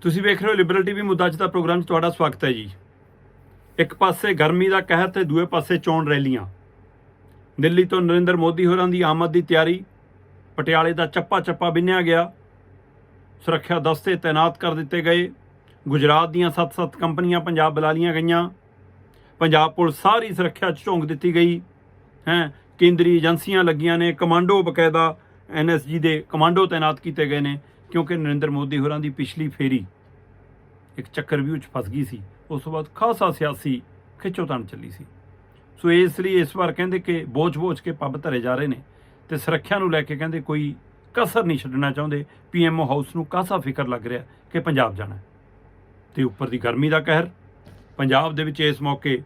ਤੁਸੀਂ ਵੇਖ ਰਹੇ ਹੋ ਲਿਬਰਲ ਟੀਵੀ ਮੁੱਦਾ ਅੱਜ ਦਾ ਪ੍ਰੋਗਰਾਮ 'ਚ ਤੁਹਾਡਾ ਸਵਾਗਤ ਹੈ ਜੀ। ਇੱਕ ਪਾਸੇ ਗਰਮੀ ਦਾ ਕਹਿਰ ਤੇ ਦੂਏ ਪਾਸੇ ਚੋਣ ਰੈਲੀਆਂ। ਦਿੱਲੀ ਤੋਂ ਨਰਿੰਦਰ ਮੋਦੀ ਹੋਰਾਂ ਦੀ ਆਮਦ ਦੀ ਤਿਆਰੀ, ਪਟਿਆਲੇ ਦਾ ਚੱਪਾ ਚੱਪਾ ਬਿੰਨਿਆ ਗਿਆ। ਸੁਰੱਖਿਆ ਦਸਤੇ ਤਾਇਨਾਤ ਕਰ ਦਿੱਤੇ ਗਏ। ਗੁਜਰਾਤ ਦੀਆਂ 7-7 ਕੰਪਨੀਆਂ ਪੰਜਾਬ ਬੁਲਾ ਲੀਆਂ ਗਈਆਂ। ਪੰਜਾਬ ਪੁਲਿਸ ਸਾਰੀ ਸੁਰੱਖਿਆ 'ਚ ਝੋਂਕ ਦਿੱਤੀ ਗਈ। ਹੈ, ਕੇਂਦਰੀ ਏਜੰਸੀਆਂ ਲੱਗੀਆਂ ਨੇ। ਕਮਾਂਡੋ ਬਕਾਇਦਾ ਐਨਐਸਜੀ ਦੇ ਕਮਾਂਡੋ ਤਾਇਨਾਤ ਕੀਤੇ ਗਏ ਨੇ। ਕਿਉਂਕਿ ਨਰਿੰਦਰ ਮੋਦੀ ਹੋਰਾਂ ਦੀ ਪਿਛਲੀ ਫੇਰੀ ਇੱਕ ਚੱਕਰ ਵੀ ਚ ਫਸ ਗਈ ਸੀ। ਉਸ ਤੋਂ ਬਾਅਦ ਖਾਸਾ ਸਿਆਸੀ ਖਿੱਚੋਤਾਣ ਚੱਲੀ ਸੀ। ਸੋ ਇਸ ਲਈ ਇਸ ਵਾਰ ਕਹਿੰਦੇ ਕਿ ਬੋਝ-ਬੋਝ ਕੇ ਪੱਬ ਧਰੇ ਜਾ ਰਹੇ ਨੇ ਤੇ ਸੁਰੱਖਿਆ ਨੂੰ ਲੈ ਕੇ ਕਹਿੰਦੇ ਕੋਈ ਕਸਰ ਨਹੀਂ ਛੱਡਣਾ ਚਾਹੁੰਦੇ। ਪੀਐਮਓ ਹਾਊਸ ਨੂੰ ਕਾਸਾ ਫਿਕਰ ਲੱਗ ਰਿਹਾ ਕਿ ਪੰਜਾਬ ਜਾਣਾ ਹੈ। ਤੇ ਉੱਪਰ ਦੀ ਗਰਮੀ ਦਾ ਕਹਿਰ, ਪੰਜਾਬ ਦੇ ਵਿੱਚ ਇਸ ਮੌਕੇ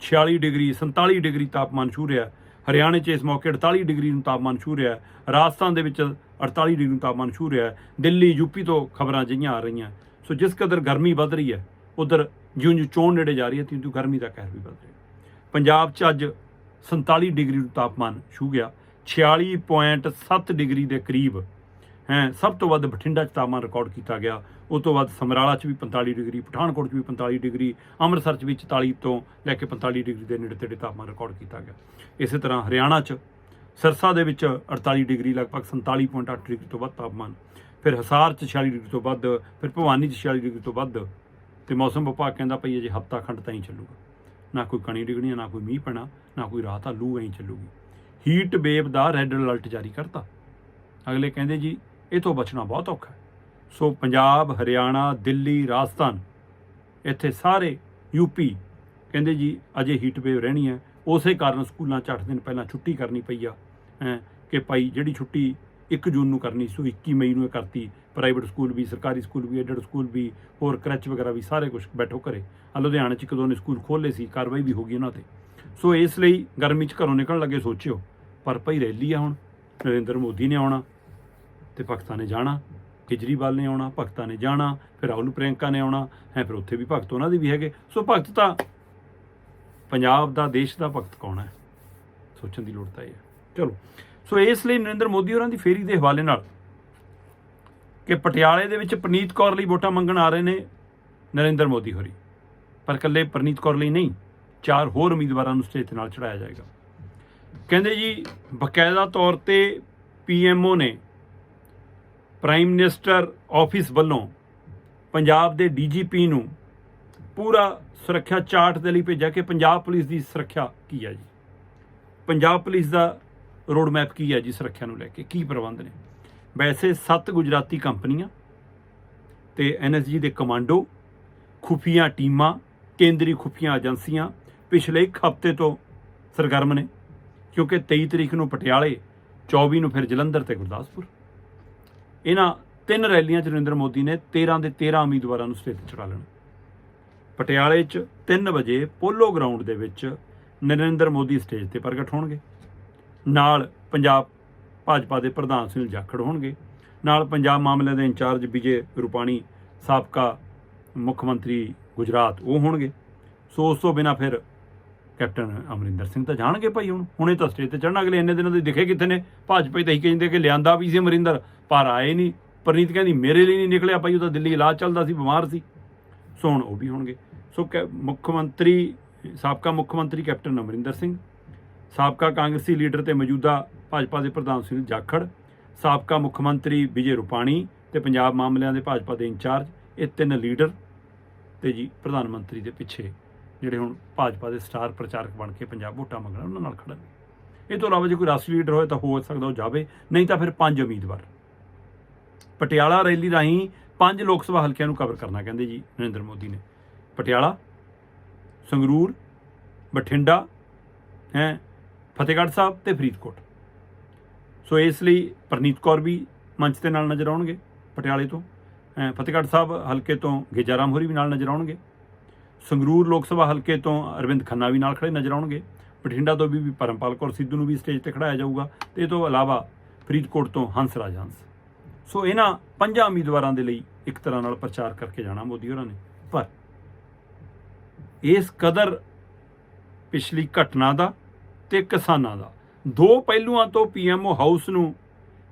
46 ਡਿਗਰੀ 47 ਡਿਗਰੀ ਤਾਪਮਾਨ ਛੂ ਰਿਹਾ। ਹਰਿਆਣੇ 'ਚ ਇਸ ਮੌਕੇ 48 ਡਿਗਰੀ ਨੂੰ ਤਾਪਮਾਨ ਛੂ ਰਿਹਾ ਹੈ। ਰਾਜਸਥਾਨ ਦੇ ਵਿੱਚ 48 ਡਿਗਰੀ ਨੂੰ ਤਾਪਮਾਨ ਛੂ ਰਿਹਾ ਹੈ। ਦਿੱਲੀ, ਯੂਪੀ ਤੋਂ ਖਬਰਾਂ ਜਿਹੀਆਂ ਆ ਰਹੀਆਂ ਸੋ ਜਿਸ ਕਦਰ ਗਰਮੀ ਵੱਧ ਰਹੀ ਹੈ, ਉਧਰ ਜਿਉਂ-ਜਿਉਂ ਚੋਣ ਨੇੜੇ ਜਾ ਰਹੀ ਹੈ, ਤਿਉਂ-ਤਿਉਂ ਗਰਮੀ ਦਾ ਕਹਿਰ ਵੀ ਵੱਧ ਰਿਹਾ ਪੰਜਾਬ 'ਚ ਅੱਜ 47 ਡਿਗਰੀ ਨੂੰ ਤਾਪਮਾਨ ਛੂ ਗਿਆ 46.7 ਡਿਗਰੀ ਦੇ ਕਰੀਬ, ਹੈ, ਸਭ ਤੋਂ ਵੱਧ ਬਠਿੰਡਾ 'ਚ ਤਾਪਮਾਨ ਰਿਕਾਰਡ ਕੀਤਾ ਗਿਆ ਉਸ ਤੋਂ ਬਾਅਦ ਸਮਰਾਲਾ 'ਚ ਵੀ 45 ਡਿਗਰੀ, ਪਠਾਨਕੋਟ 'ਚ ਵੀ 45 ਡਿਗਰੀ, ਅੰਮ੍ਰਿਤਸਰ 'ਚ ਵੀ 44 ਤੋਂ ਲੈ ਕੇ 45 ਡਿਗਰੀ ਦੇ ਨੇੜੇ ਤੇੜੇ ਤਾਪਮਾਨ ਰਿਕਾਰਡ ਕੀਤਾ ਗਿਆ। ਇਸੇ ਤਰ੍ਹਾਂ ਹਰਿਆਣਾ 'ਚ ਸਰਸਾ ਦੇ ਵਿੱਚ 48 ਡਿਗਰੀ, ਲਗਭਗ 47.8 ਡਿਗਰੀ ਤੋਂ ਵੱਧ ਤਾਪਮਾਨ, ਫਿਰ ਹਸਾਰ 'ਚ 46 ਡਿਗਰੀ ਤੋਂ ਵੱਧ, ਫਿਰ ਭਵਾਨੀ 'ਚ 46 ਡਿਗਰੀ ਤੋਂ ਵੱਧ ਤੇ ਮੌਸਮ ਵਿਭਾਗ ਕਹਿੰਦਾ ਭਈ ਅਜੇ ਹਫਤਾ ਖੰਡ ਤਾਂ ਹੀ ਚੱਲੂਗਾ। ਨਾ ਕੋਈ ਕਣੀ ਡਿਗਣੀ, ਨਾ ਕੋਈ ਮੀਂਹ ਪੈਣਾ, ਨਾ ਕੋਈ ਰਾਤ ਆ ਲੂ ਐਂ ਚੱਲੂਗੀ। ਹੀਟ ਵੇਵ ਦਾ ਰੈੱਡ ਅਲਰਟ ਜਾਰੀ ਕਰਤਾ। ਅਗਲੇ ਕਹਿੰਦੇ ਜੀ, ਇਹ ਤੋਂ ਬਚਣਾ ਬਹੁਤ ਔਖਾ ਹੈ। ਸੋ ਪੰਜਾਬ, ਹਰਿਆਣਾ, ਦਿੱਲੀ, ਰਾਜਸਥਾਨ, ਇੱਥੇ ਸਾਰੇ ਯੂਪੀ ਕਹਿੰਦੇ ਜੀ ਅਜੇ ਹੀਟ ਵੇਵ ਰਹਿਣੀ ਹੈ। ਉਸੇ ਕਾਰਨ ਸਕੂਲਾਂ 'ਚ 8 ਦਿਨ ਪਹਿਲਾਂ ਛੁੱਟੀ ਕਰਨੀ ਪਈ ਆ, ਹੈਂ, ਕਿ ਭਾਈ ਜਿਹੜੀ ਛੁੱਟੀ 1 ਜੂਨ ਨੂੰ ਕਰਨੀ ਸੋ, ਉਹ 21 ਮਈ ਨੂੰ ਇਹ ਕਰਤੀ। ਪ੍ਰਾਈਵੇਟ ਸਕੂਲ ਵੀ, ਸਰਕਾਰੀ ਸਕੂਲ ਵੀ ਐਡਡ ਸਕੂਲ ਵੀ, ਹੋਰ ਕਰਚ ਵਗੈਰਾ ਵੀ ਸਾਰੇ ਕੁਝ ਬੈਠੋ ਘਰੇ। ਆ ਲੁਧਿਆਣੇ 'ਚ ਕਦੋਂ ਨੇ ਸਕੂਲ ਖੋਲ੍ਹੇ ਸੀ, ਕਾਰਵਾਈ ਵੀ ਹੋ ਗਈ ਉਹਨਾਂ ਤੇ। ਸੋ ਇਸ ਲਈ ਗਰਮੀ 'ਚ ਘਰੋਂ ਨਿਕਲਣ ਲੱਗੇ ਸੋਚਿਓ, ਪਰ ਭਈ ਰੈਲੀ ਆ ਹੁਣ, ਨਰਿੰਦਰ ਮੋਦੀ ਨੇ ਆਉਣਾ ਤੇ ਪਾਕਿਸਤਾਨ ਨੇ ਜਾਣਾ। ਕੇਜਰੀਵਾਲ ਨੇ ਆਉਣਾ, ਭਗਤਾਂ ਨੇ ਜਾਣਾ, ਫਿਰ ਰਾਹੁਲ ਪ੍ਰਿਯੰਕਾ ਨੇ ਆਉਣਾ, ਹੈ, ਫਿਰ ਉੱਥੇ ਵੀ ਭਗਤ ਉਹਨਾਂ ਦੇ ਵੀ ਹੈਗੇ। ਸੋ ਭਗਤ ਤਾਂ ਪੰਜਾਬ ਦਾ, ਦੇਸ਼ ਦਾ ਭਗਤ ਕੌਣ ਹੈ? ਸੋਚਣ ਦੀ ਲੋੜ ਤਾਂ ਇਹ ਹੈ। ਚਲੋ, ਸੋ ਇਸ ਲਈ ਨਰਿੰਦਰ ਮੋਦੀ ਹੋਰਾਂ ਦੀ ਫੇਰੀ ਦੇ ਹਵਾਲੇ ਨਾਲ ਕਿ ਪਟਿਆਲੇ ਦੇ ਵਿੱਚ ਪ੍ਰਨੀਤ ਕੌਰ ਲਈ ਵੋਟਾਂ ਮੰਗਣ ਆ ਰਹੇ ਨੇ ਨਰਿੰਦਰ ਮੋਦੀ ਹੋਰੀ। ਪਰ ਇਕੱਲੇ ਪ੍ਰਨੀਤ ਕੌਰ ਲਈ ਨਹੀਂ, ਚਾਰ ਹੋਰ ਉਮੀਦਵਾਰਾਂ ਨੂੰ ਸਟੇਜ ਤੇ ਨਾਲ ਚੜਾਇਆ ਜਾਏਗਾ। ਕਹਿੰਦੇ ਜੀ, ਬਕਾਇਦਾ ਤੌਰ ਤੇ ਪੀਐਮਓ ਨੇ ਪ੍ਰਾਈਮ ਮਿਨਿਸਟਰ ਆਫਿਸ ਵੱਲੋਂ ਪੰਜਾਬ ਦੇ ਡੀਜੀਪੀ ਨੂੰ ਪੂਰਾ ਸੁਰੱਖਿਆ ਚਾਰਟ ਦੇ ਲਈ ਭੇਜਿਆ ਕਿ ਪੰਜਾਬ ਪੁਲਿਸ ਦੀ ਸੁਰੱਖਿਆ ਕੀ ਹੈ ਜੀ? ਪੰਜਾਬ ਪੁਲਿਸ ਦਾ ਰੋਡ ਮੈਪ ਕੀ ਹੈ ਜੀ ਸੁਰੱਖਿਆ ਨੂੰ ਲੈ ਕੇ? ਕੀ ਪ੍ਰਬੰਧ ਨੇ? ਵੈਸੇ ਸੱਤ ਗੁਜਰਾਤੀ ਕੰਪਨੀਆਂ ਤੇ ਐਨਐਸਜੀ ਦੇ ਕਮਾਂਡੋ, ਖੁਫੀਆ ਟੀਮਾਂ, ਕੇਂਦਰੀ ਖੁਫੀਆ ਏਜੰਸੀਆਂ ਪਿਛਲੇ ਇੱਕ ਹਫ਼ਤੇ ਤੋਂ ਸਰਗਰਮ ਨੇ ਕਿਉਂਕਿ 23 ਤਰੀਕ ਨੂੰ ਪਟਿਆਲੇ 24 ਨੂੰ ਫਿਰ ਜਲੰਧਰ ਤੇ ਗੁਰਦਾਸਪੁਰ। ਇਹਨਾਂ ਤਿੰਨ ਰੈਲੀਆਂ 'ਚ ਨਰਿੰਦਰ ਮੋਦੀ ਨੇ 13 ਦੇ 13 ਉਮੀਦਵਾਰਾਂ ਨੂੰ ਸਟੇਜ ਤੇ ਚੜਾ ਲੈਣਾ। ਪਟਿਆਲੇ 'ਚ 3 ਵਜੇ ਪੋਲੋ ਗਰਾਊਂਡ ਦੇ ਵਿੱਚ ਨਰਿੰਦਰ ਮੋਦੀ ਸਟੇਜ ਤੇ ਪ੍ਰਗਟ ਹੋਣਗੇ। ਨਾਲ ਪੰਜਾਬ ਭਾਜਪਾ ਦੇ ਪ੍ਰਧਾਨ ਸੁਨੀਲ ਜਾਖੜ ਹੋਣਗੇ। ਨਾਲ ਪੰਜਾਬ ਮਾਮਲਿਆਂ ਦੇ ਇੰਚਾਰਜ ਵਿਜੇ ਰੂਪਾਣੀ, ਸਾਬਕਾ ਮੁੱਖ ਮੰਤਰੀ ਗੁਜਰਾਤ ਉਹ ਹੋਣਗੇ। ਸੋ ਉਸ ਤੋਂ ਬਿਨਾ ਫਿਰ ਕੈਪਟਨ ਅਮਰਿੰਦਰ ਸਿੰਘ ਤਾਂ ਜਾਣਗੇ ਭਾਈ ਹੁਣ। ਹੁਣੇ ਤਾਂ ਸਟੇਜ ਤੇ ਚੜਨਾ ਅਗਲੇ ਇੰਨੇ ਦਿਨਾਂ ਦੇ ਦਿਖੇ ਕਿੱਥੇ ਨੇ। ਭਾਜਪਾ ਹੀ ਤਾਂ ਹੀ ਕਹਿੰਦੇ ਕਿ ਲਿਆਂਦਾ ਵੀ ਸੀ ਅਮਰਿੰਦਰ, ਪਰ ਆਏ ਨਹੀਂ। ਪ੍ਰਨੀਤ ਕਹਿੰਦੀ, ਮੇਰੇ ਲਈ ਨਹੀਂ ਨਿਕਲਿਆ ਭਾਈ ਉਹਦਾ ਦਿੱਲੀ ਇਲਾਜ ਚੱਲਦਾ ਸੀ, ਬਿਮਾਰ ਸੀ। ਸੋ ਹੁਣ ਉਹ ਵੀ ਹੋਣਗੇ। ਸੋ ਕੈ- ਮੁੱਖ ਮੰਤਰੀ, ਸਾਬਕਾ ਮੁੱਖ ਮੰਤਰੀ ਕੈਪਟਨ ਅਮਰਿੰਦਰ ਸਿੰਘ, ਸਾਬਕਾ ਕਾਂਗਰਸੀ ਲੀਡਰ ਤੇ ਮੌਜੂਦਾ ਭਾਜਪਾ ਦੇ ਪ੍ਰਧਾਨ ਸੁਨੀਲ ਜਾਖੜ, ਸਾਬਕਾ ਮੁੱਖ ਮੰਤਰੀ ਵਿਜੇ ਰੂਪਾਣੀ ਤੇ ਪੰਜਾਬ ਮਾਮਲਿਆਂ ਦੇ ਭਾਜਪਾ ਦੇ ਇੰਚਾਰਜ, ਇਹ ਤਿੰਨ ਲੀਡਰ ਤੇ ਜੀ ਪ੍ਰਧਾਨ ਮੰਤਰੀ ਦੇ ਪਿੱਛੇ ਜਿਹੜੇ ਹੁਣ ਭਾਜਪਾ ਦੇ ਸਟਾਰ ਪ੍ਰਚਾਰਕ ਬਣ ਕੇ ਪੰਜਾਬ ਵੋਟਾਂ ਮੰਗਣ ਉਹਨਾਂ ਨਾਲ ਖੜਨ ਇਹ ਤੋਂ ਇਲਾਵਾ ਜੇ ਕੋਈ ਰਾਸ਼ਟਰੀ ਲੀਡਰ ਹੋਏ ਤਾਂ ਹੋ ਸਕਦਾ ਉਹ ਜਾਵੇ ਨਹੀਂ ਤਾਂ ਫਿਰ ਪੰਜ ਉਮੀਦਵਾਰ। ਪਟਿਆਲਾ ਰੈਲੀ ਰਾਹੀਂ ਪੰਜ ਲੋਕ ਸਭਾ ਹਲਕਿਆਂ ਨੂੰ ਕਵਰ ਕਰਨਾ ਕਹਿੰਦੇ ਜੀ ਨਰਿੰਦਰ ਮੋਦੀ ਨੇ। ਪਟਿਆਲਾ ਸੰਗਰੂਰ ਬਠਿੰਡਾ ਹੈ ਫਤਿਹਗੜ੍ਹ ਸਾਹਿਬ ਤੇ ਫਰੀਦਕੋਟ। ਸੋ ਇਸ ਲਈ ਪ੍ਰਨੀਤ ਕੌਰ ਵੀ ਮੰਚ ਤੇ ਨਾਲ ਨਜ਼ਰ ਆਉਣਗੇ ਪਟਿਆਲੇ ਤੋਂ। ਹੈਂ, ਫਤਿਹਗੜ੍ਹ ਸਾਹਿਬ ਹਲਕੇ ਤੋਂ ਗੇਜਾਰਾਮ ਹੋਰੀ ਵੀ ਨਾਲ ਨਜ਼ਰ ਆਉਣਗੇ। ਸੰਗਰੂਰ ਲੋਕ ਸਭਾ ਹਲਕੇ ਤੋਂ ਅਰਵਿੰਦ ਖੰਨਾ ਵੀ ਨਾਲ ਖੜੇ ਨਜ਼ਰ ਆਉਣਗੇ। ਬਠਿੰਡਾ ਤੋਂ ਵੀ ਪਰਮਪਾਲ ਕੌਰ ਸਿੱਧੂ ਨੂੰ ਵੀ ਸਟੇਜ ਤੇ ਖੜਾਇਆ ਜਾਊਗਾ ਤੇ ਇਹ ਤੋਂ ਇਲਾਵਾ ਫਰੀਦਕੋਟ ਤੋਂ ਹੰਸ ਰਾਜ ਹੰਸ ਸੋ ਇਹਨਾਂ ਪੰਜਾਂ ਉਮੀਦਵਾਰਾਂ ਦੇ ਲਈ ਇੱਕ ਤਰ੍ਹਾਂ ਨਾਲ ਪ੍ਰਚਾਰ ਕਰਕੇ ਜਾਣਾ ਮੋਦੀ ਹੋਰਾਂ ਨੇ। ਪਰ ਇਸ ਕਦਰ ਪਿਛਲੀ ਘਟਨਾ ਦਾ ਤੇ ਕਿਸਾਨਾਂ ਦਾ, ਦੋ ਪਹਿਲੂਆਂ ਤੋਂ ਪੀਐਮਓ ਹਾਊਸ ਨੂੰ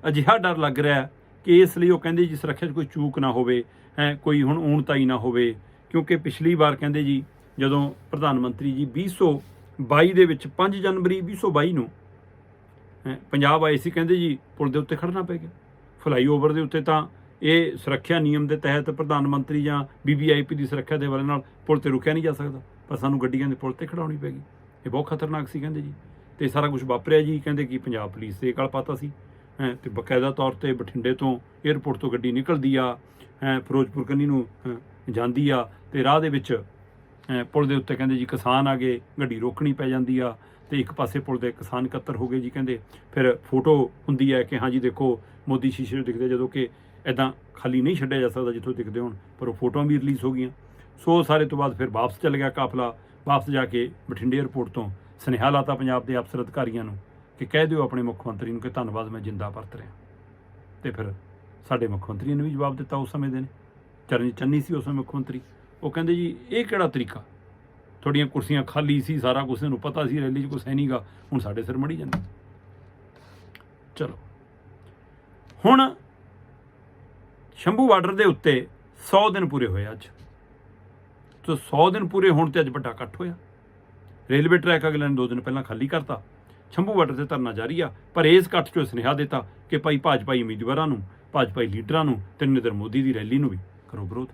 ਅਜਿਹਾ ਡਰ ਲੱਗ ਰਿਹਾ ਕਿ ਇਸ ਲਈ ਉਹ ਕਹਿੰਦੇ ਜੀ ਸੁਰੱਖਿਆ 'ਚ ਕੋਈ ਚੂਕ ਨਾ ਹੋਵੇ, ਹੈ, ਕੋਈ ਹੁਣ ਊਣਤਾਈ ਨਾ ਹੋਵੇ ਕਿਉਂਕਿ ਪਿਛਲੀ ਵਾਰ ਕਹਿੰਦੇ ਜੀ ਜਦੋਂ ਪ੍ਰਧਾਨ ਮੰਤਰੀ ਜੀ 2022 ਦੇ ਵਿੱਚ 5 ਜਨਵਰੀ 2022 ਨੂੰ ਹੈਂ, ਪੰਜਾਬ ਆਏ ਸੀ ਕਹਿੰਦੇ ਜੀ ਪੁਲ ਦੇ ਉੱਤੇ ਖੜਨਾ ਪੈ ਗਿਆ। ਫਲਾਈਓਵਰ ਦੇ ਉੱਤੇ ਤਾਂ ਇਹ ਸੁਰੱਖਿਆ ਨਿਯਮ ਦੇ ਤਹਿਤ ਪ੍ਰਧਾਨ ਮੰਤਰੀ ਜਾਂ ਬੀਬੀਆਈਪੀ ਦੀ ਸੁਰੱਖਿਆ ਦੇ ਵਾਲੇ ਨਾਲ ਪੁਲ ਤੇ ਰੁਕਿਆ ਨਹੀਂ ਜਾ ਸਕਦਾ ਪਰ ਸਾਨੂੰ ਗੱਡੀਆਂ ਦੇ ਪੁਲ ਤੇ ਖੜਾਉਣੀ ਪੈ ਗਈ। ਇਹ ਬਹੁਤ ਖਤਰਨਾਕ ਸੀ ਕਹਿੰਦੇ ਜੀ। ਤੇ ਸਾਰਾ ਕੁਝ ਵਾਪਰਿਆ ਜੀ ਕਹਿੰਦੇ ਕਿ ਪੰਜਾਬ ਪੁਲਿਸ ਦੇ ਗਲ ਪਾਤਾ ਸੀ ਹੈਂ, ਤੇ ਬਕਾਇਦਾ ਤੌਰ ਤੇ ਬਠਿੰਡੇ ਤੋਂ 에ਅਰਪੋਰਟ ਤੋਂ ਗੱਡੀ ਨਿਕਲਦੀ ਆ ਹੈਂ, ਫਿਰੋਜ਼ਪੁਰ ਕੰਨੀ ਨੂੰ ਜਾਂਦੀ ਆ ਤੇ ਰਾਹ ਦੇ ਵਿੱਚ ਪੁਲ ਦੇ ਉੱਤੇ ਕਹਿੰਦੇ ਜੀ ਕਿਸਾਨ ਆ ਗਏ, ਗੱਡੀ ਰੋਕਣੀ ਪੈ ਜਾਂਦੀ ਆ ਤੇ ਇੱਕ ਪਾਸੇ ਪੁਲ ਦੇ ਕਿਸਾਨ ਇਕੱਤਰ ਹੋ ਗਏ ਜੀ ਕਹਿੰਦੇ। ਫਿਰ ਫੋਟੋ ਹੁੰਦੀ ਹੈ ਕਿ ਹਾਂ ਜੀ ਦੇਖੋ, ਮੋਦੀ ਸ਼ੀਸ਼ੇ ਨੂੰ ਦਿਖਦੇ ਜਦੋਂ ਕਿ ਐਦਾਂ ਖਾਲੀ ਨਹੀਂ ਛੱਡਿਆ ਜਾ ਸਕਦਾ ਜਿੱਥੋਂ ਦਿਖਦੇ ਹੋਣ, ਪਰ ਉਹ ਫੋਟੋਆਂ ਵੀ ਰਿਲੀਜ਼ ਹੋ ਗਈਆਂ। ਸੋ ਸਾਰੇ ਤੋਂ ਬਾਅਦ ਫਿਰ ਵਾਪਸ ਚੱਲ ਗਿਆ ਕਾਫਲਾ, ਵਾਪਸ ਜਾ ਕੇ ਬਠਿੰਡੇ 에ਅਰਪੋਰਟ ਤੋਂ ਸੁਨੇਹਾ ਲਾਤਾ ਪੰਜਾਬ ਦੇ ਅਫਸਰ ਅਧਿਕਾਰੀਆਂ ਨੂੰ ਕਿ ਕਹਿ ਦਿਓ ਆਪਣੇ ਮੁੱਖ ਮੰਤਰੀ ਨੂੰ ਕਿ ਧੰਨਵਾਦ, ਮੈਂ ਜਿੰਦਾ ਪਰਤ ਰਿਹਾ। ਤੇ ਫਿਰ ਸਾਡੇ ਮੁੱਖ ਮੰਤਰੀ ਨੇ ਵੀ ਜਵਾਬ ਦਿੱਤਾ ਉਸ ਸਮੇਂ ਦੇ ਨੇ। ਚਰਨ ਚੰਨੀ ਸੀ ਉਸ ਸਮੇਂ ਮੁੱਖ ਮੰਤਰੀ। ਉਹ ਕਹਿੰਦੇ ਜੀ, ਇਹ ਕਿਹੜਾ ਤਰੀਕਾ? ਤੁਹਾਡੀਆਂ ਕੁਰਸੀਆਂ ਖਾਲੀ ਸੀ, ਸਾਰਾ ਕੁਝ ਨੂੰ ਪਤਾ ਸੀ, ਰੈਲੀ 'ਚ ਕੁਛ ਹੈ ਨਹੀਂਗਾ ਹੁਣ ਸਾਡੇ ਸਿਰ ਮੜੀ ਜਾਂਦੇ। ਚਲੋ। ਹੁਣ ਸ਼ੰਭੂ ਬਾਰਡਰ ਦੇ ਉੱਤੇ 100 ਦਿਨ ਪੂਰੇ ਹੋਏ ਅੱਜ। ਤੋ 100 ਦਿਨ ਪੂਰੇ ਹੋਣ ਤੇ ਅੱਜ ਵੱਡਾ ਇਕੱਠ ਹੋਇਆ। ਰੇਲਵੇ ਟਰੈਕ ਅਗਲੇ ਨੇ ਦੋ ਦਿਨ ਪਹਿਲਾਂ ਖਾਲੀ ਕਰਤਾ। ਸ਼ੰਭੂ ਬਾਰਡਰ ਤੇ ਧਰਨਾ ਜਾਰੀ ਆ, ਪਰ ਇਸ ਇਕੱਠ 'ਚੋਂ ਸੁਨੇਹਾ ਦਿੱਤਾ ਕਿ ਭਾਈ ਭਾਜਪਾਈ ਉਮੀਦਵਾਰਾਂ ਨੂੰ, ਭਾਜਪਾਈ ਲੀਡਰਾਂ ਨੂੰ ਤੇ ਨਰਿੰਦਰ ਮੋਦੀ ਦੀ ਰੈਲੀ ਨੂੰ ਵੀ। ਕਰੋ ਵਿਰੋਧ।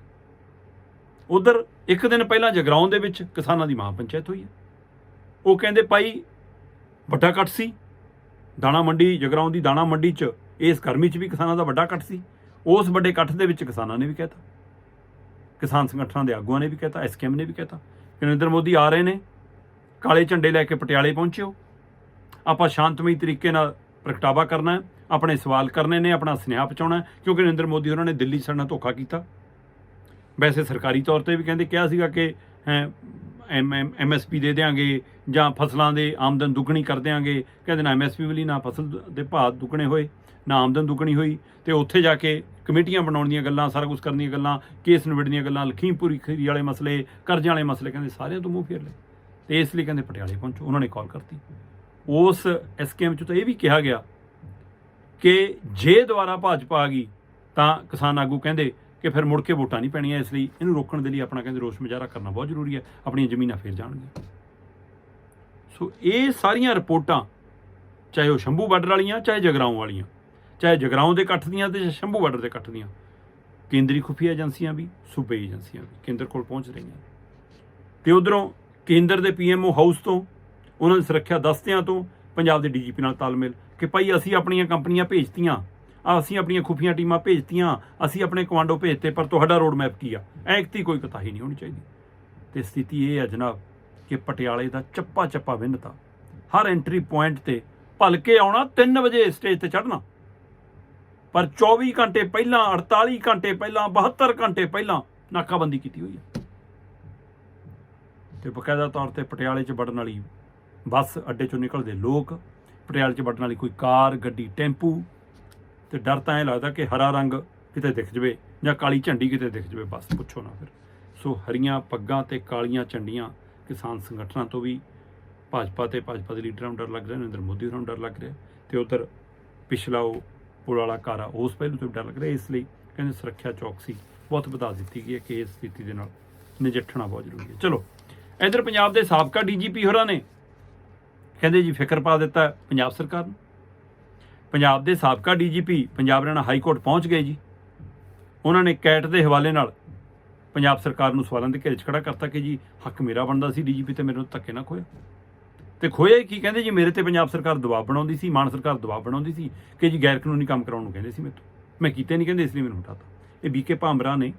ਉਧਰ ਇੱਕ ਦਿਨ ਪਹਿਲਾਂ ਜਗਰਾਉਂ ਦੇ ਵਿੱਚ ਕਿਸਾਨਾਂ ਦੀ ਮਹਾਂ ਪੰਚਾਇਤ ਹੋਈ ਹੈ। ਉਹ ਕਹਿੰਦੇ, ਭਾਈ, ਵੱਡਾ ਇਕੱਠ ਸੀ। ਦਾਣਾ ਮੰਡੀ, ਜਗਰਾਉਂ ਦੀ ਦਾਣਾ ਮੰਡੀ 'ਚ ਇਸ ਗਰਮੀ 'ਚ ਵੀ ਕਿਸਾਨਾਂ ਦਾ ਵੱਡਾ ਇਕੱਠ ਸੀ। ਉਸ ਵੱਡੇ ਇਕੱਠ ਦੇ ਵਿੱਚ ਕਿਸਾਨਾਂ ਨੇ ਵੀ ਕਹਿਤਾ। ਕਿਸਾਨ ਸੰਗਠਨਾਂ ਦੇ ਆਗੂਆਂ ਨੇ ਵੀ ਕਹਿਤਾ, ਐਸਕੇਐਮ ਨੇ ਵੀ ਕਹਿਤਾ। ਨਰਿੰਦਰ ਮੋਦੀ ਆ ਰਹੇ ਨੇ। ਕਾਲੇ ਝੰਡੇ ਲੈ ਕੇ ਪਟਿਆਲੇ ਪਹੁੰਚਿਓ। ਆਪਾਂ ਸ਼ਾਂਤਮਈ ਤਰੀਕੇ ਨਾਲ ਪ੍ਰਗਟਾਵਾ ਕਰਨਾ ਹੈ। ਆਪਣੇ ਸਵਾਲ ਕਰਨੇ ਨੇ, ਆਪਣਾ ਸੁਨੇਹਾ ਪਹੁੰਚਾਉਣਾ ਕਿਉਂਕਿ ਨਰਿੰਦਰ ਮੋਦੀ ਉਹਨਾਂ ਨੇ ਦਿੱਲੀ ਸਾਡੇ ਨਾਲ ਧੋਖਾ ਕੀਤਾ। ਵੈਸੇ ਸਰਕਾਰੀ ਤੌਰ ਤੇ ਵੀ ਕਹਿੰਦੇ ਕਿਹਾ ਸੀਗਾ ਕਿ ਐਮਐਸਪੀ ਦੇ ਦੇਾਂਗੇ ਜਾਂ ਫਸਲਾਂ ਦੇ ਆਮਦਨ ਦੁੱਗਣੀ ਕਰ ਦੇਾਂਗੇ ਕਹਿੰਦੇ ਨਾ ਐਮਐਸਪੀ ਵਾਲੀ ਨਾ ਫਸਲ ਦੇ ਭਾਅ ਦੁੱਗਣੇ ਹੋਏ, ਨਾ ਆਮਦਨ ਦੁੱਗਣੀ ਹੋਈ। ਤੇ ਉੱਥੇ ਜਾ ਕੇ ਕਮੇਟੀਆਂ ਬਣਾਉਣ ਦੀਆਂ ਗੱਲਾਂ, ਸਾਰਾ ਕੁਝ ਕਰਨ ਦੀਆਂ ਗੱਲਾਂ, ਕੇਸ ਨਿਬੜਨ ਦੀਆਂ ਗੱਲਾਂ, ਲਖੀਮਪੁਰੀ ਖੀਰੀ ਵਾਲੇ ਮਸਲੇ, ਕਰਜ਼ਿਆਂ ਵਾਲੇ ਮਸਲੇ, ਕਹਿੰਦੇ ਸਾਰਿਆਂ ਤੋਂ ਮੂੰਹ ਫੇਰ ਲਏ। ਤੇ ਇਸ ਲਈ ਕਹਿੰਦੇ ਪਟਿਆਲੇ ਪਹੁੰਚੋ, ਉਹਨਾਂ ਨੇ ਕਾਲ ਕਰਤੀ। ਉਸ ਐਸਕੇਐਮ ਚ ਤਾਂ ਇਹ ਵੀ ਕਿਹਾ ਗਿਆ ਕਿ ਜੇ ਦੁਬਾਰਾ ਭਾਜਪਾ ਆ ਗਈ, ਤਾਂ ਕਿਸਾਨ ਆਗੂ ਕਹਿੰਦੇ ਕਿ ਫਿਰ ਮੁੜ ਕੇ ਵੋਟਾਂ ਨਹੀਂ ਪੈਣੀਆਂ, ਇਸ ਲਈ ਇਹਨੂੰ ਰੋਕਣ ਦੇ ਲਈ ਆਪਣਾ ਕਹਿੰਦੇ ਰੋਸ ਮੁਜ਼ਾਹਰਾ ਕਰਨਾ ਬਹੁਤ ਜ਼ਰੂਰੀ ਹੈ, ਆਪਣੀਆਂ ਜ਼ਮੀਨਾਂ ਫੇਰ ਜਾਣਗੀਆਂ। ਸੋ ਇਹ ਸਾਰੀਆਂ ਰਿਪੋਰਟਾਂ, ਚਾਹੇ ਉਹ ਸ਼ੰਭੂ ਬਾਰਡਰ ਵਾਲੀਆਂ, ਚਾਹੇ ਜਗਰਾਉਂ ਵਾਲੀਆਂ, ਚਾਹੇ ਜਗਰਾਉਂ ਦੇ ਇਕੱਠ ਦੀਆਂ ਤੇ ਸ਼ੰਭੂ ਬਾਰਡਰ ਦੇ ਇਕੱਠ ਦੀਆਂ, ਕੇਂਦਰੀ ਖੁਫੀਆ ਏਜੰਸੀਆਂ ਵੀ, ਸੂਬੇ ਏਜੰਸੀਆਂ ਵੀ, ਕੇਂਦਰ ਕੋਲ ਪਹੁੰਚ ਰਹੀਆਂ ਤੇ ਉਧਰੋਂ ਕੇਂਦਰ ਦੇ ਪੀਐਮਓ ਹਾਊਸ ਤੋਂ, ਉਹਨਾਂ ਦੇ ਸੁਰੱਖਿਆ ਦਸਤਿਆਂ ਤੋਂ, ਪੰਜਾਬ ਦੇ ਡੀਜੀਪੀ ਨਾਲ ਤਾਲਮੇਲ ਕਿ ਭਾਈ ਅਸੀਂ ਆਪਣੀਆਂ ਕੰਪਨੀਆਂ ਭੇਜਤੀਆਂ ਅਸੀਂ ਆਪਣੀਆਂ ਖੁਫੀਆਂ ਟੀਮਾਂ ਭੇਜਤੀਆਂ, ਅਸੀਂ ਆਪਣੇ ਕਮਾਂਡੋ ਭੇਜਤੇ, ਪਰ ਤੁਹਾਡਾ ਰੋਡ ਮੈਪ ਕੀ ਆ? ਐਕਤੀ ਕੋਈ ਕਤਾਹੀ ਨਹੀਂ ਹੋਣੀ ਚਾਹੀਦੀ। ਤੇ ਸਥਿਤੀ ਇਹ ਹੈ ਜਨਾਬ ਕਿ ਪਟਿਆਲੇ ਦਾ ਚੱਪਾ ਚੱਪਾ ਵਿੰਨਤਾ ਹਰ ਐਂਟਰੀ ਪੁਆਇੰਟ ਤੇ ਭਲਕੇ ਆਉਣਾ 3 ਵਜੇ ਸਟੇਜ ਤੇ ਚੜ੍ਹਨਾ। ਪਰ 24 ਘੰਟੇ ਪਹਿਲਾਂ 48 ਘੰਟੇ ਪਹਿਲਾਂ 72 ਘੰਟੇ ਪਹਿਲਾਂ ਨਾਕਾਬੰਦੀ ਕੀਤੀ ਹੋਈ ਹੈ ਤੇ ਬਕਾਇਦਾ ਤੌਰ ਤੇ ਪਟਿਆਲੇ 'ਚ ਵੜਨ ਵਾਲੀ ਬੱਸ ਅੱਡੇ 'ਚੋਂ ਨਿਕਲਦੇ ਲੋਕ, ਪਟਿਆਲੇ 'ਚ ਵੜਨ ਵਾਲੀ ਕੋਈ ਕਾਰ, ਗੱਡੀ, ਟੈਂਪੂ ਤੇ ਡਰ ਤਾਂ ਇਹ ਲੱਗਦਾ ਕਿ ਹਰਾ ਰੰਗ ਕਿਤੇ ਦਿਖ ਜਵੇ ਜਾਂ ਕਾਲੀ ਝੰਡੀ ਕਿਤੇ ਦਿਖ ਜਵੇ, ਬਸ ਪੁੱਛੋ ਨਾ ਫਿਰ। ਸੋ ਹਰੀਆਂ ਪੱਗਾਂ ਤੇ ਕਾਲੀਆਂ ਝੰਡੀਆਂ ਕਿਸਾਨ ਸੰਗਠਨਾਂ ਤੋਂ ਵੀ ਭਾਜਪਾ ਤੇ ਭਾਜਪਾ ਦੇ ਲੀਡਰਾਂ ਨੂੰ ਡਰ ਲੱਗ ਰਿਹਾ, ਨਰਿੰਦਰ ਮੋਦੀ ਹੋਰਾਂ ਨੂੰ ਡਰ ਲੱਗ ਰਿਹਾ ਤੇ ਉਧਰ ਪਿਛਲਾ ਉਹ ਪੁਲ ਵਾਲਾ ਕਾਰਾ ਉਸ ਪਹਿਲੂ ਤੋਂ ਵੀ ਡਰ ਲੱਗ ਰਿਹਾ, ਇਸ ਲਈ ਕਹਿੰਦੇ ਸੁਰੱਖਿਆ ਚੌਕਸੀ ਬਹੁਤ ਵਧਾ ਦਿੱਤੀ ਗਈ ਹੈ ਕਿ ਇਸ ਸਥਿਤੀ ਦੇ ਨਾਲ ਨਜਿੱਠਣਾ ਬਹੁਤ ਜ਼ਰੂਰੀ ਹੈ। ਚਲੋ, ਇਧਰ ਪੰਜਾਬ ਦੇ ਸਾਬਕਾ ਡੀਜੀਪੀ ਹੋਰਾਂ ਨੇ ਕਹਿੰਦੇ ਜੀ ਫਿਕਰ ਪਾ ਦਿੱਤਾ ਪੰਜਾਬ ਸਰਕਾਰ ਨੂੰ। ਪੰਜਾਬ ਦੇ ਸਾਬਕਾ DGP Punjab Haryana high court ਪਹੁੰਚ ਗਏ ਜੀ। ਉਹਨਾਂ ਨੇ ਕੈਟ ਦੇ ਹਵਾਲੇ ਨਾਲ ਪੰਜਾਬ ਸਰਕਾਰ ਨੂੰ ਸਵਾਲਾਂ ਦੇ ਘੇਰੇ 'ਚ ਖੜਾ ਕਰਤਾ ਕਿ ਜੀ ਹੱਕ ਮੇਰਾ ਬਣਦਾ ਸੀ ਡੀਜੀਪੀ ਤੇ ਮੈਨੂੰ ਧੱਕੇ ਨਾ ਖੋਇਆ ਤੇ ਖੋਇਆ ਹੀ ਕੀ ਕਹਿੰਦੇ ਜੀ? ਮੇਰੇ ਤੇ ਪੰਜਾਬ ਸਰਕਾਰ ਦਬਾਅ ਬਣਾਉਂਦੀ ਸੀ, ਮਾਨ ਸਰਕਾਰ ਦਬਾਅ ਬਣਾਉਂਦੀ ਸੀ ਕਿ ਜੀ ਗੈਰ ਕਾਨੂੰਨੀ ਕੰਮ ਕਰਾਉਣ ਨੂੰ ਕਹਿੰਦੇ ਸੀ ਮੈਨੂੰ ਮੈਂ ਕੀਤੇ ਨਹੀਂ ਕਹਿੰਦੇ, ਇਸ ਲਈ ਮੈਨੂੰ ਹਟਾਤਾ। ਇਹ ਬੀਕੇ ਭਾਂਬਰਾ ਨੇ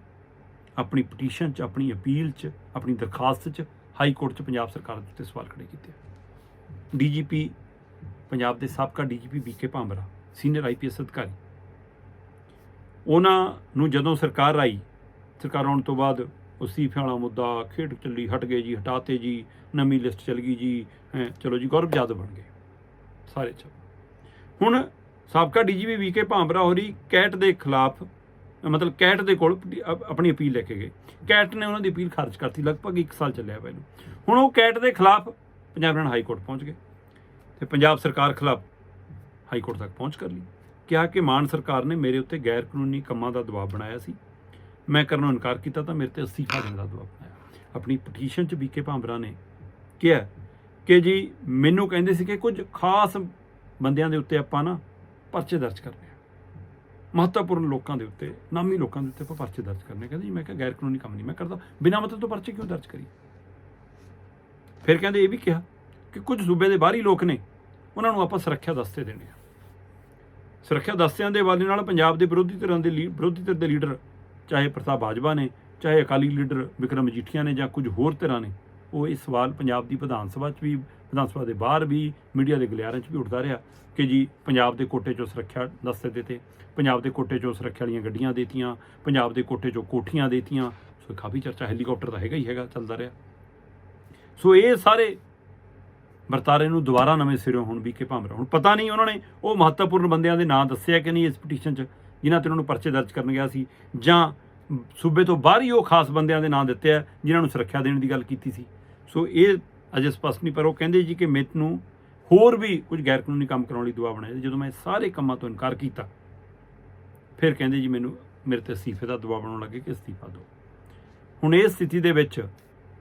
ਆਪਣੀ ਪਟੀਸ਼ਨ 'ਚ, ਆਪਣੀ ਅਪੀਲ 'ਚ, ਆਪਣੀ ਦਰਖਾਸਤ 'ਚ ਹਾਈ ਕੋਰਟ 'ਚ ਪੰਜਾਬ ਸਰਕਾਰ ਦੇ ਉੱਤੇ ਸਵਾਲ ਖੜੇ ਕੀਤੇ। ਡੀਜੀਪੀ ਪੰਜਾਬ ਦੇ ਸਾਬਕਾ DGP BK Bhambra, senior IPS ਅਧਿਕਾਰੀ। ਉਹਨਾਂ ਨੂੰ ਜਦੋਂ ਸਰਕਾਰ ਆਈ, ਸਰਕਾਰ ਆਉਣ ਤੋਂ ਬਾਅਦ ਅਸਤੀਫਿਆਂ ਵਾਲਾ ਮੁੱਦਾ, ਖੇਡ ਚੱਲੀ, ਹਟ ਗਏ ਜੀ, ਹਟਾਤੇ ਜੀ, ਨਵੀਂ ਲਿਸਟ ਚੱਲ ਗਈ ਜੀ, ਹੈਂ, ਚਲੋ ਜੀ, ਗੌਰਵ ਯਾਦਵ ਬਣ ਗਏ, ਸਾਰੇ ਚ। ਹੁਣ ਸਾਬਕਾ ਡੀਜੀਪੀ ਵੀਕੇ ਭਾਂਬਰਾ ਹੋਰੀ ਕੈਟ ਦੇ ਖਿਲਾਫ, ਮਤਲਬ ਕੈਟ ਦੇ ਕੋਲ ਆਪਣੀ ਅਪੀਲ ਲੈ ਕੇ ਗਏ। ਕੈਟ ਨੇ ਉਹਨਾਂ ਦੀ ਅਪੀਲ ਖਾਰਜ ਕਰਤੀ, ਲਗਭਗ 1 ਸਾਲ ਚੱਲਿਆ ਪਹਿਲਾਂ ਹੁਣ ਉਹ ਕੈਟ ਦੇ ਖਿਲਾਫ ਪੰਜਾਬ ਹਰਿਆਣਾ ਹਾਈ ਕੋਰਟ ਪਹੁੰਚ ਗਏ। ਤੇ ਪੰਜਾਬ ਸਰਕਾਰ ਖਿਲਾਫ ਹਾਈ ਕੋਰਟ ਤੱਕ ਪਹੁੰਚ ਕਰ ਲਈ। ਕਿਹਾ ਕਿ ਮਾਨ ਸਰਕਾਰ ਨੇ ਮੇਰੇ ਉੱਤੇ ਗੈਰ ਕਾਨੂੰਨੀ ਕੰਮਾਂ ਦਾ ਦਬਾਅ ਬਣਾਇਆ ਸੀ। ਮੈਂ ਕਰਨ ਨੂੰ ਇਨਕਾਰ ਕੀਤਾ ਤਾਂ ਮੇਰੇ ਤੇ ਅਸਤੀਫਾ ਦੇਣ ਦਾ ਦਬਾਅ ਬਣਾਇਆ। ਆਪਣੀ ਪਟੀਸ਼ਨ 'ਚ ਬੀਕੇ ਭਾਂਬਰਾ ਨੇ ਕਿਹਾ ਕਿ ਜੀ, ਮੈਨੂੰ ਕਹਿੰਦੇ ਸੀ ਕਿ ਕੁਝ ਖਾਸ ਬੰਦਿਆਂ ਦੇ ਉੱਤੇ ਆਪਾਂ ਨਾ ਪਰਚੇ ਦਰਜ ਕਰਨੇ ਆ। ਮਹੱਤਵਪੂਰਨ ਲੋਕਾਂ ਦੇ ਉੱਤੇ, ਨਾਮੀ ਲੋਕਾਂ ਦੇ ਉੱਤੇ ਆਪਾਂ ਪਰਚੇ ਦਰਜ ਕਰਨੇ ਕਹਿੰਦੇ ਜੀ, ਮੈਂ ਕਿਹਾ ਗੈਰ ਕਾਨੂੰਨੀ ਕੰਮ ਨਹੀਂ ਮੈਂ ਕਰਦਾ। ਬਿਨਾਂ ਮਤਲਬ ਤੋਂ ਪਰਚੇ ਕਿਉਂ ਦਰਜ ਕਰੀ ਫਿਰ ਕਹਿੰਦੇ ਇਹ ਵੀ ਕਿਹਾ ਕਿ ਕੁਝ ਸੂਬੇ ਦੇ ਬਾਹਰੀ ਲੋਕ ਨੇ ਉਹਨਾਂ ਨੂੰ ਆਪਾਂ ਸੁਰੱਖਿਆ ਦਸਤੇ ਦੇਣੇ ਆ ਸੁਰੱਖਿਆ ਦਸਤਿਆਂ ਦੇ ਹਵਾਲੇ ਨਾਲ ਪੰਜਾਬ ਦੇ ਵਿਰੋਧੀ ਧਿਰਾਂ ਦੇ ਲੀ- ਵਿਰੋਧੀ ਧਿਰ ਦੇ ਲੀਡਰ, ਚਾਹੇ ਪ੍ਰਤਾਪ ਬਾਜਵਾ ਨੇ, ਚਾਹੇ ਅਕਾਲੀ ਲੀਡਰ ਵਿਕਰਮ ਮਜੀਠੀਆ ਨੇ ਜਾਂ ਕੁਝ ਹੋਰ ਧਿਰਾਂ ਨੇ, ਉਹ ਇਹ ਸਵਾਲ ਪੰਜਾਬ ਦੀ ਵਿਧਾਨ ਸਭਾ 'ਚ ਵੀ, ਵਿਧਾਨ ਸਭਾ ਦੇ ਬਾਹਰ ਵੀ, ਮੀਡੀਆ ਦੇ ਗਲਿਆਰਾਂ 'ਚ ਵੀ ਉੱਠਦਾ ਰਿਹਾ ਕਿ ਜੀ ਪੰਜਾਬ ਦੇ ਕੋਟੇ 'ਚੋਂ ਸੁਰੱਖਿਆ ਦਸਤੇ ਦਿੱਤੇ, ਪੰਜਾਬ ਦੇ ਕੋਟੇ 'ਚੋਂ ਸੁਰੱਖਿਆ ਵਾਲੀਆਂ ਗੱਡੀਆਂ ਦੇਤੀਆਂ, ਪੰਜਾਬ ਦੇ ਕੋਟੇ 'ਚੋਂ ਕੋਠੀਆਂ ਦੇਤੀਆਂ। ਸੋ ਕਾਫੀ ਚਰਚਾ, ਹੈਲੀਕਾਪਟਰ ਦਾ ਹੈਗਾ ਹੀ ਹੈਗਾ, ਚੱਲਦਾ ਰਿਹਾ। ਸੋ ਇਹ ਸਾਰੇ ਵਰਤਾਰੇ ਨੂੰ ਦੁਬਾਰਾ ਨਵੇਂ ਸਿਰੋਂ ਹੁਣ ਵੀ ਕੇ ਭਾਂਬਰਾ ਹੁਣ ਪਤਾ ਨਹੀਂ ਉਹਨਾਂ ਨੇ ਉਹ ਮਹੱਤਵਪੂਰਨ ਬੰਦਿਆਂ ਦੇ ਨਾਂ ਦੱਸਿਆ ਕਿ ਨਹੀਂ ਇਸ ਪਟੀਸ਼ਨ 'ਚ, ਜਿਨ੍ਹਾਂ ਤੇ ਉਹਨਾਂ ਨੂੰ ਪਰਚੇ ਦਰਜ ਕਰਨ ਗਿਆ ਸੀ, ਜਾਂ ਸੂਬੇ ਤੋਂ ਬਾਹਰ ਹੀ ਉਹ ਖਾਸ ਬੰਦਿਆਂ ਦੇ ਨਾਂ ਦਿੱਤੇ ਆ, ਜਿਨ੍ਹਾਂ ਨੂੰ ਸੁਰੱਖਿਆ ਦੇਣ ਦੀ ਗੱਲ ਕੀਤੀ ਸੀ। ਸੋ ਇਹ ਅਜੇ ਸਪਸ਼ਟ ਨਹੀਂ, ਪਰ ਉਹ ਕਹਿੰਦੇ ਜੀ ਕਿ ਮੈਨੂੰ ਹੋਰ ਵੀ ਕੁਝ ਗੈਰ ਕਾਨੂੰਨੀ ਕੰਮ ਕਰਾਉਣ ਲਈ ਦੁਆ ਬਣਾਇਆ। ਜਦੋਂ ਮੈਂ ਸਾਰੇ ਕੰਮਾਂ ਤੋਂ ਇਨਕਾਰ ਕੀਤਾ, ਫਿਰ ਕਹਿੰਦੇ ਜੀ ਮੈਨੂੰ ਮੇਰੇ ਤੇ ਅਸਤੀਫੇ ਦਾ ਦਬਾਅ ਬਣਾਉਣ ਲੱਗੇ ਕਿ ਅਸਤੀਫਾ ਦਿਓ। ਹੁਣ ਇਸ ਸਥਿਤੀ ਦੇ ਵਿੱਚ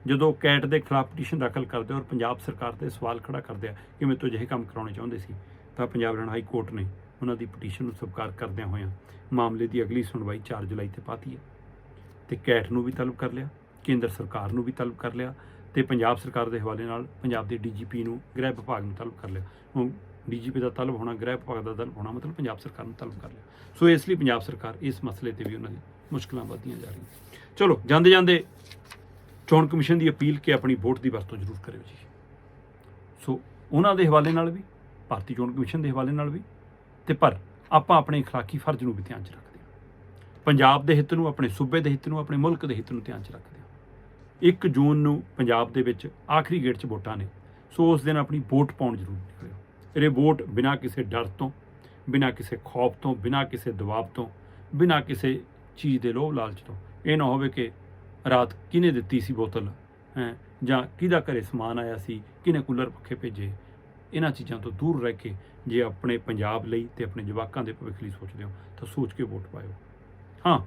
ਜਦੋਂ ਕੈਟ ਦੇ ਖਿਲਾਫ ਪਟੀਸ਼ਨ ਦਾਖਲ ਕਰਦੇ ਔਰ ਪੰਜਾਬ ਸਰਕਾਰ ਤੇ ਸਵਾਲ ਖੜਾ ਕਰਦੇ ਆ ਕਿ ਮੇਰੇ ਤੋਂ ਅਜਿਹੇ ਕੰਮ ਕਰਾਉਣੇ ਚਾਹੁੰਦੇ ਸੀ, ਤਾਂ ਪੰਜਾਬ ਹਰਿਆਣਾ ਹਾਈ ਕੋਰਟ ਨੇ ਉਹਨਾਂ ਦੀ ਪਟੀਸ਼ਨ ਨੂੰ ਸਵੀਕਾਰ ਕਰਦਿਆਂ ਹੋਇਆਂ ਮਾਮਲੇ ਦੀ ਅਗਲੀ ਸੁਣਵਾਈ 4 ਜੁਲਾਈ ਤੇ ਪਾਤੀ ਹੈ। ਤੇ ਕੈਟ ਨੂੰ ਵੀ ਤਲਬ ਕਰ ਲਿਆ, ਕੇਂਦਰ ਸਰਕਾਰ ਨੂੰ ਵੀ ਤਲਬ ਕਰ ਲਿਆ ਤੇ ਪੰਜਾਬ ਸਰਕਾਰ ਦੇ ਹਵਾਲੇ ਨਾਲ ਪੰਜਾਬ ਦੇ ਡੀਜੀਪੀ ਨੂੰ ਗ੍ਰਹਿ ਵਿਭਾਗ ਨੂੰ ਤਲਬ ਕਰ ਲਿਆ। ਹੁਣ ਡੀਜੀਪੀ ਦਾ ਤਲਬ ਹੋਣਾ, ਗ੍ਰਹਿ ਵਿਭਾਗ ਦਾ ਤਲਬ ਹੋਣਾ ਮਤਲਬ ਪੰਜਾਬ ਸਰਕਾਰ ਨੂੰ ਤਲਬ ਕਰ ਲਿਆ। ਸੋ ਇਸ ਲਈ ਪੰਜਾਬ ਸਰਕਾਰ ਇਸ ਮਸਲੇ ਤੇ ਵੀ ਉਹਨਾਂ ਦੀ ਮੁਸ਼ਕਲਾਂ ਵਧਦੀਆਂ ਜਾ ਰਹੀਆਂ। ਚਲੋ ਜਾਂਦੇ ਜਾਂਦੇ ਚੋਣ ਕਮਿਸ਼ਨ ਦੀ ਅਪੀਲ ਕਿ ਆਪਣੀ ਵੋਟ ਦੀ ਵਰਤੋਂ ਜ਼ਰੂਰ ਕਰਿਓ ਜੀ ਸੋ ਉਹਨਾਂ ਦੇ ਹਵਾਲੇ ਨਾਲ ਵੀ ਭਾਰਤੀ ਚੋਣ ਕਮਿਸ਼ਨ ਦੇ ਹਵਾਲੇ ਨਾਲ ਵੀ ਤੇ ਪਰ ਆਪਾਂ ਆਪਣੇ اخلاقی ਫਰਜ਼ ਨੂੰ ਵੀ ਧਿਆਨ 'ਚ ਰੱਖਦੇ ਹਾਂ ਪੰਜਾਬ ਦੇ ਹਿੱਤ ਨੂੰ ਆਪਣੇ ਸੂਬੇ ਦੇ ਹਿੱਤ ਨੂੰ ਆਪਣੇ ਮੁਲਕ ਦੇ ਹਿੱਤ ਨੂੰ ਧਿਆਨ 'ਚ ਰੱਖਦੇ ਹਾਂ 1 ਜੂਨ ਨੂੰ ਪੰਜਾਬ ਦੇ ਵਿੱਚ ਆਖਰੀ ਗੇੜ 'ਚ ਵੋਟਾਂ ਨੇ ਸੋ ਉਸ ਦਿਨ ਆਪਣੀ ਵੋਟ ਪਾਉਣ ਜ਼ਰੂਰ ਨਿਕਲਿਓ ਇਹ ਵੋਟ ਬਿਨਾਂ ਕਿਸੇ ਡਰ ਤੋਂ ਬਿਨਾਂ ਕਿਸੇ ਖੌਫ ਤੋਂ ਬਿਨਾਂ ਕਿਸੇ ਦਬਾਅ ਤੋਂ ਬਿਨਾਂ ਕਿਸੇ ਚੀਜ਼ ਦੇ ਲੋਭ ਲਾਲਚ ਤੋਂ ਇਹ ਨਾ ਹੋਵੇ ਕਿ ਰਾਤ ਕਿਹਨੇ ਦਿੱਤੀ ਸੀ ਬੋਤਲ? ਹੈ? ਜਾਂ ਕਿਹਦਾ ਘਰੇ ਸਮਾਨ ਆਇਆ ਸੀ? ਕਿਹਨੇ ਕੂਲਰ ਪੱਖੇ ਭੇਜੇ? ਇਹਨਾਂ ਚੀਜ਼ਾਂ ਤੋਂ ਦੂਰ ਰਹਿ ਕੇ ਜੇ ਆਪਣੇ ਪੰਜਾਬ ਲਈ ਤੇ ਆਪਣੇ ਜਵਾਕਾਂ ਦੇ ਭਵਿੱਖ ਲਈ ਸੋਚਦੇ ਹੋ, ਤਾਂ ਸੋਚ ਕੇ ਵੋਟ ਪਾਇਓ। ਹਾਂ,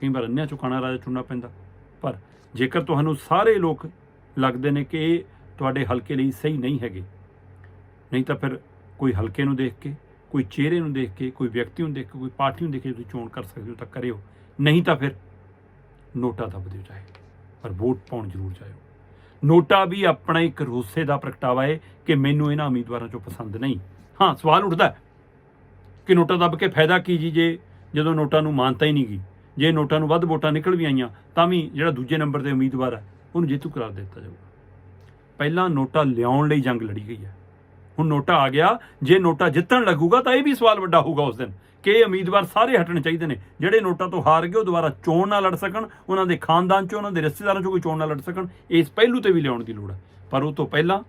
ਕਈ ਵਾਰ ਅੰਨਿਆਂ ਚੁਕਾਣਾ ਰਾਜਾ ਚੁਣਨਾ ਪੈਂਦਾ। ਪਰ ਜੇਕਰ ਤੁਹਾਨੂੰ ਸਾਰੇ ਲੋਕ ਲੱਗਦੇ ਨੇ ਕਿ ਇਹ ਤੁਹਾਡੇ ਹਲਕੇ ਲਈ ਸਹੀ ਨਹੀਂ ਹੈਗੇ, ਨਹੀਂ ਤਾਂ ਫਿਰ ਕੋਈ ਹਲਕੇ ਨੂੰ ਦੇਖ ਕੇ, ਕੋਈ ਚਿਹਰੇ ਨੂੰ ਦੇਖ ਕੇ, ਕੋਈ ਵਿਅਕਤੀ ਨੂੰ ਦੇਖ ਕੇ, ਕੋਈ ਪਾਰਟੀ ਨੂੰ ਦੇਖ ਕੇ ਤੁਸੀਂ ਚੋਣ ਕਰ ਸਕਦੇ ਹੋ, ਤਾਂ ਕਰਿਓ। ਨਹੀਂ ਤਾਂ ਫਿਰ ਨੋਟਾ ਦੱਬ ਦਿਓ ਚਾਹੇ, ਪਰ ਵੋਟ ਪਾਉਣ ਜ਼ਰੂਰ ਜਾਇਓ। ਨੋਟਾ ਵੀ ਆਪਣਾ ਇੱਕ ਰੋਸੇ ਦਾ ਪ੍ਰਗਟਾਵਾ ਹੈ ਕਿ ਮੈਨੂੰ ਇਹਨਾਂ ਉਮੀਦਵਾਰਾਂ ਚੋਂ ਪਸੰਦ ਨਹੀਂ। ਹਾਂ, ਸਵਾਲ ਉੱਠਦਾ ਕਿ ਨੋਟਾ ਦੱਬ ਕੇ ਫਾਇਦਾ ਕੀ ਜੀ ਜੇ ਜਦੋਂ ਨੋਟਾਂ ਨੂੰ ਮਾਨਤਾ ਹੀ ਨਹੀਂ ਗਈ। ਜੇ ਨੋਟਾਂ ਨੂੰ ਵੱਧ ਵੋਟਾਂ ਨਿਕਲ ਵੀ ਆਈਆਂ, ਤਾਂ ਵੀ ਜਿਹੜਾ ਦੂਜੇ ਨੰਬਰ ਦੇ ਉਮੀਦਵਾਰ ਹੈ, ਉਹਨੂੰ ਜੇਤੂ ਕਰਾਰ ਦਿੱਤਾ ਜਾਊਗਾ। ਪਹਿਲਾਂ ਨੋਟਾ ਲਿਆਉਣ ਲਈ ਜੰਗ ਲੜੀ ਗਈ ਹੈ। ਹੁਣ ਨੋਟਾ ਆ ਗਿਆ, ਜੇ ਨੋਟਾ ਜਿੱਤਣ ਲੱਗੂਗਾ ਤਾਂ ਇਹ ਵੀ ਸਵਾਲ ਵੱਡਾ ਹੋਊਗਾ ਉਸ ਦਿਨ। ਕਿ ਇਹ ਉਮੀਦਵਾਰ ਸਾਰੇ ਹਟਣੇ ਚਾਹੀਦੇ ਨੇ। ਜਿਹੜੇ ਨੋਟਾਂ ਤੋਂ ਹਾਰ ਗਏ ਉਹ ਦੁਬਾਰਾ ਚੋਣ ਨਾ ਲੜ ਸਕਣ, ਉਹਨਾਂ ਦੇ ਖਾਨਦਾਨ ਚੋਂ, ਉਹਨਾਂ ਦੇ ਰਿਸ਼ਤੇਦਾਰਾਂ ਚੋਂ ਕੋਈ ਚੋਣ ਨਾ ਲੜ ਸਕਣ, ਇਸ ਪਹਿਲੂ ਤੇ ਵੀ ਲਿਆਉਣ ਦੀ ਲੋੜ ਹੈ। ਪਰ ਉਹ ਤੋਂ ਪਹਿਲਾਂ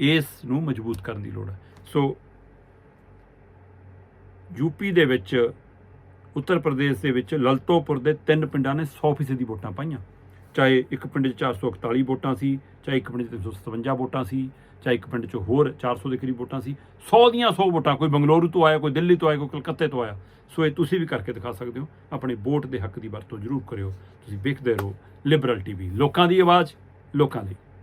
ਇਸ ਨੂੰ ਮਜ਼ਬੂਤ ਕਰਨ ਦੀ ਲੋੜ ਹੈ। ਸੋ ਯੂਪੀ ਦੇ ਵਿੱਚ, ਉੱਤਰ ਪ੍ਰਦੇਸ਼ ਦੇ ਵਿੱਚ, ਲਲਤੋਪੁਰ ਦੇ ਤਿੰਨ ਪਿੰਡਾਂ ਨੇ 100% ਦੀ ਵੋਟਾਂ ਪਾਈਆਂ। ਚਾਹੇ ਇੱਕ ਪਿੰਡ 'ਚ 441 ਵੋਟਾਂ ਸੀ, ਚਾਹੇ ਇੱਕ ਪਿੰਡ 'ਚ 357 ਵੋਟਾਂ ਸੀ ਚਾਹੇ ਇੱਕ ਪਿੰਡ 'ਚ ਹੋਰ 400 ਦੇ ਕਰੀਬ ਵੋਟਾਂ ਸੀ 100 ਦੀਆਂ 100 ਵੋਟਾਂ, ਕੋਈ ਬੰਗਲੌਰੂ ਤੋਂ ਆਇਆ, ਕੋਈ ਦਿੱਲੀ ਤੋਂ ਆਇਆ, ਕੋਈ ਕਲਕੱਤੇ ਤੋਂ ਆਇਆ। ਸੋ ਇਹ ਤੁਸੀਂ ਵੀ ਕਰਕੇ ਦਿਖਾ ਸਕਦੇ ਹੋ, ਆਪਣੇ ਵੋਟ ਦੇ ਹੱਕ ਦੀ ਵਰਤੋਂ ਜ਼ਰੂਰ ਕਰਿਓ। ਤੁਸੀਂ ਵੇਖਦੇ ਰਹੋ ਲਿਬਰਲ ਟੀਵੀ ਲੋਕਾਂ ਦੀ ਆਵਾਜ਼, ਲੋਕਾਂ ਲਈ